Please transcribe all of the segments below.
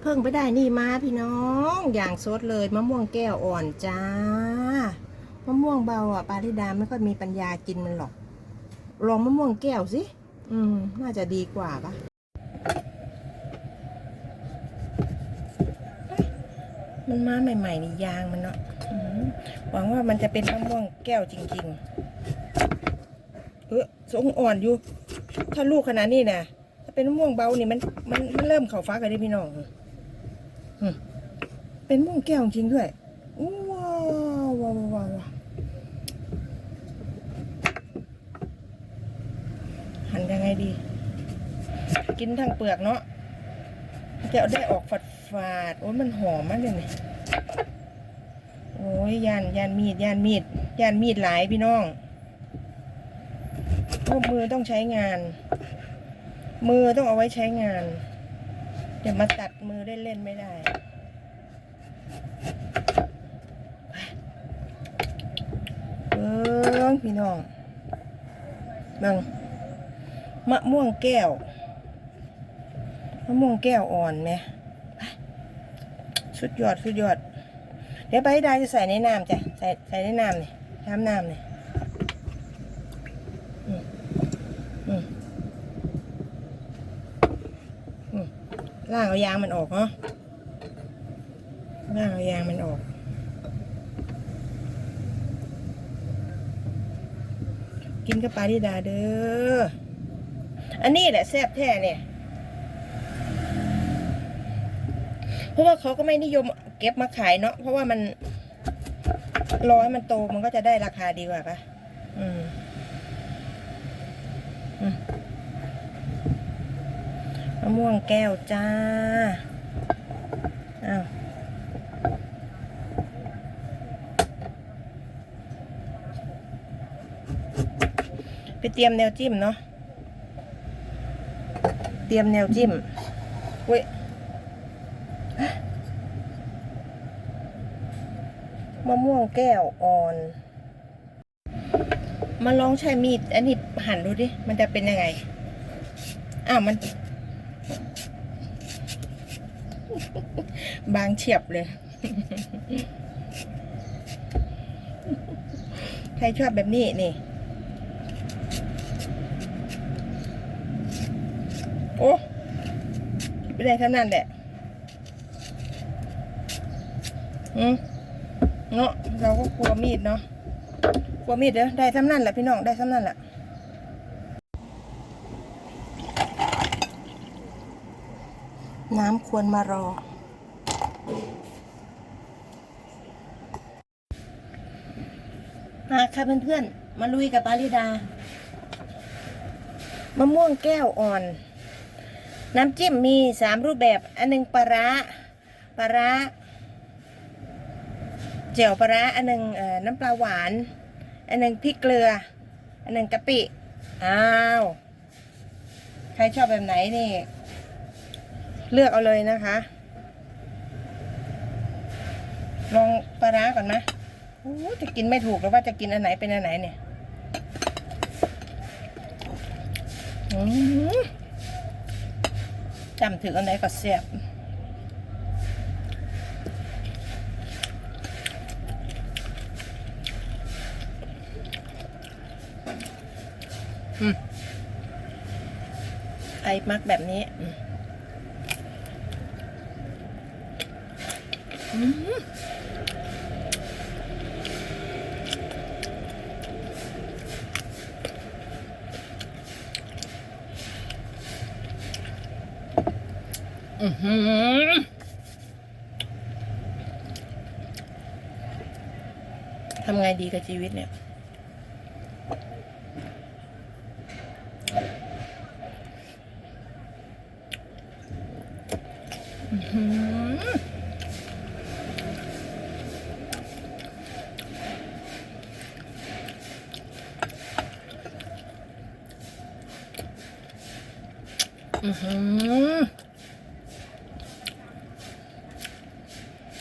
เพิ่งไปได้นี่มาพี่น้อง อย่างสดเลยมะม่วงแก้วอ่อนจ้ามะม่วงเบาอะปาริดาไม่ค่อยมีปัญญากินมันหรอก ลองมะม่วงแก้วสิอืม น่าจะดีกว่าปะมันมาใหม่ๆนี่ยางมันเนาะหวังว่ามันจะเป็นมะม่วงแก้วจริง ๆ เออทรงอ่อนอยู่ ถ้าลูกขนาดนี้นะถ้าเป็นมะม่วงเบานี่มันมันมันเริ่มเข่าฟ้ากันได้พี่น้อง เป็นม่วงแก้วจริงด้วย ว้าวว้าวว้าววหั่นยังไงดี กินทั้งเปลือกเนาะจะเอาได้ออกฝาดฝาดโอ้ยมันหอมมากเลยนี่ยโอ้ยยานยานมีดยานมีดยานมีดหลายพี่น้องพวกมือต้องใช้งาน มือต้องเอาไว้ใช้งาน อย่ามาตัดมือเล่นๆไม่ได้ เบิ้งพี่น้องเบิ้งมะม่วงแก้ว มะม่วงแก้วอ่อนไหมสุดยอดสุดยอด เดี๋ยวไปได้จะใส่ในน้ำจ้ะ ใส่ใส่ในน้ำนี่น้ำน้ำนี่ อืมอืม ล่างเอายางมันออกเนาะล่างเอายางมันออก กินกับปลาดิดาเด้ออันนี้แหละแซ่บแท้เนี่ยเพราะว่าเขาก็ไม่นิยมเก็บมาขายเนาะเพราะว่ามันรอให้มันโตมันก็จะได้ราคาดีกว่าปะอืมมะม่วงแก้วจ้า อ้าว ไปเตรียมแนวจิ้มเนาะ เตรียมแนวจิ้มเว้ยมะม่วงแก้วอ่อน มาลองใช้มีด อันนี้หั่นดูดิ มันจะเป็นยังไง อ้าว มัน บางเฉียบเลย ใครชอบแบบนี้นี่ โอ้ไม่ได้เท่านั้นแหละอืมเนาะเราก็กลัวมีดเนาะกลัวมีดเด้อได้เท่านั้นแหละพี่น้อง ได้เท่านั้นแหละ น้ำควรมารอ มาค่ะเพื่อนๆ มาลุยกับปาริดามะม่วงแก้วอ่อน น้ำจิ้มมีสามรูปแบบ อันหนึ่งปลาร้าปลาร้าเจียวปลาร้าอันหนึงเอ่อน้ำปลาหวาน อันหนึ่งพริกเกลือ อันหนึ่งกะปิ อ้าว ใครชอบแบบไหนนี่ เลือกเอาเลยนะคะ ลองปลาร้าก่อนนะโอ้จะกินไม่ถูกแล้วว่าจะกินอันไหนเป็นอันไหนเนี่ยจำถึงอันไหนก็แซ่บอืมไอมักแบบนี้ อือหือทำไงดีกับชีวิตเนี่ย อือหืออือหือ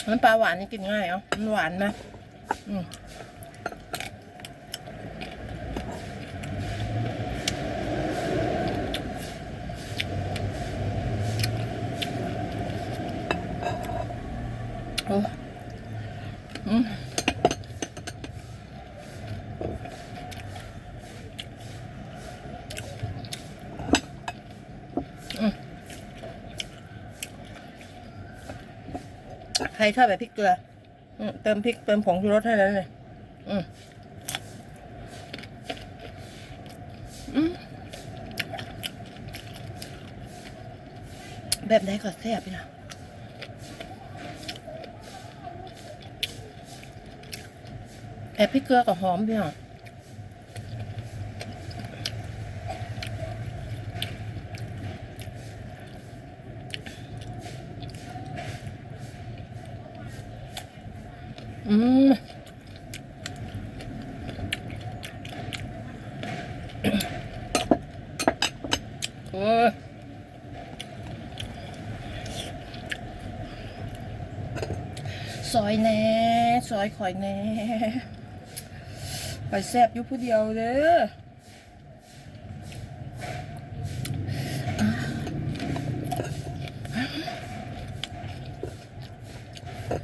น้ำปลาหวานนี่กินง่ายเอ๋อมันหวานนะอืม ใครชอบแบบพริกเกลือเติมพริกเติมผงชูรสให้แล้วเลยอืมแบบไหนก็แซ่บพี่นะแอบพริกเกลือกับหอมพี่น้อ โอ้ซอยแน่ซอยข่อยแน่ไปแซบอยู่ผู้เดียวเด้อ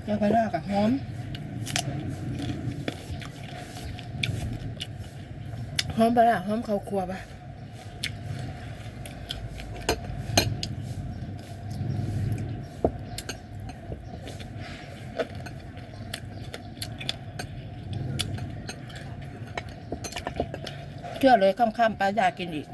เดี๋ยวไปลากอะหอม หอมปะล่ะหอมเขาวครัวปะเชื่อเลยค่ำๆป้าอยากกินอีก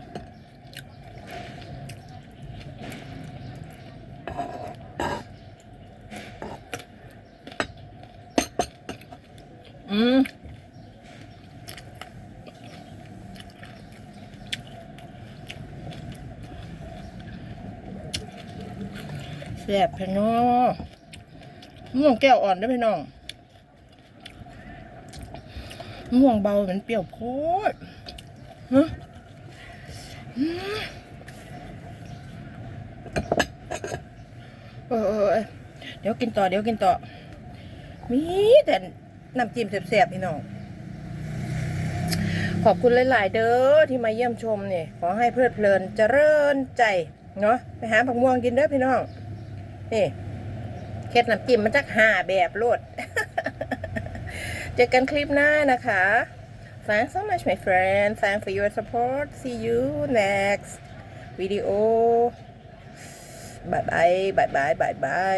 อืมแซ่บพี่น้องม่วงแก้วอ่อนด้อพี่น้องม่วงเบาเหมือนเปรี้ยวโพดฮะอืมเออเออเออเดี๋ยวกินต่อ เดี๋ยวกินต่อ มีแต่ น้ำจิ้มแซ่บๆพี่น้องขอบคุณหลาย ๆ เด้อที่มาเยี่ยมชมเนี่ยขอให้เพลิดเพลินเจริญใจเนาะไปหาผักม่วงกินเด้อพี่น้องนี่เคล็ดน้ำจิ้มมันจักห้าแบบโลดเจอกันคลิปหน้านะคะ Thanks so much, my friend. Thanks for your support. See you next video. Bye bye, bye bye, bye bye.